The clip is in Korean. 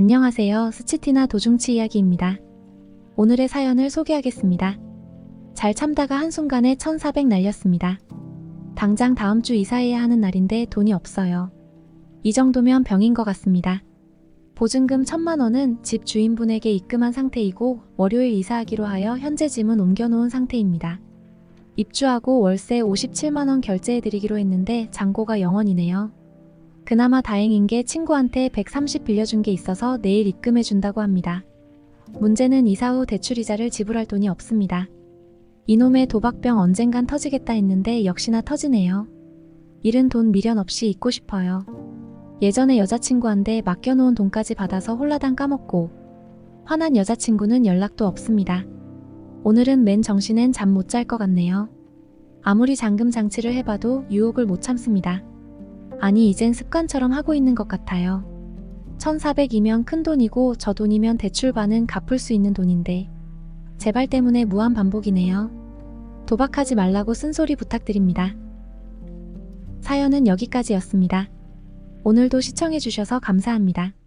안녕하세요. 스치티나 도중치 이야기입니다. 오늘의 사연을 소개하겠습니다. 잘 참다가 한순간에 1400 날렸습니다. 당장 다음 주 이사해야 하는 날인데 돈이 없어요. 이 정도면 병인 것 같습니다. 보증금 1000만 원은 집 주인분에게 입금한 상태이고 월요일 이사하기로 하여 현재 짐은 옮겨놓은 상태입니다. 입주하고 월세 57만 원 결제해드리기로 했는데 잔고가 0원이네요. 그나마 다행인 게 친구한테 130 빌려준 게 있어서 내일 입금해 준다고 합니다. 문제는 이사 후 대출이자를 지불할 돈이 없습니다. 이놈의 도박병 언젠간 터지겠다 했는데 역시나 터지네요. 잃은 돈 미련 없이 잊고 싶어요. 예전에 여자친구한테 맡겨놓은 돈까지 받아서 홀라당 까먹고 화난 여자친구는 연락도 없습니다. 오늘은 맨 정신엔 잠 못 잘 것 같네요. 아무리 잠금 장치를 해봐도 유혹을 못 참습니다. 아니 이젠 습관처럼 하고 있는 것 같아요. 1400이면 큰 돈이고 저 돈이면 대출 반은 갚을 수 있는 돈인데 제발 때문에 무한 반복이네요. 도박하지 말라고 쓴소리 부탁드립니다. 사연은 여기까지였습니다. 오늘도 시청해주셔서 감사합니다.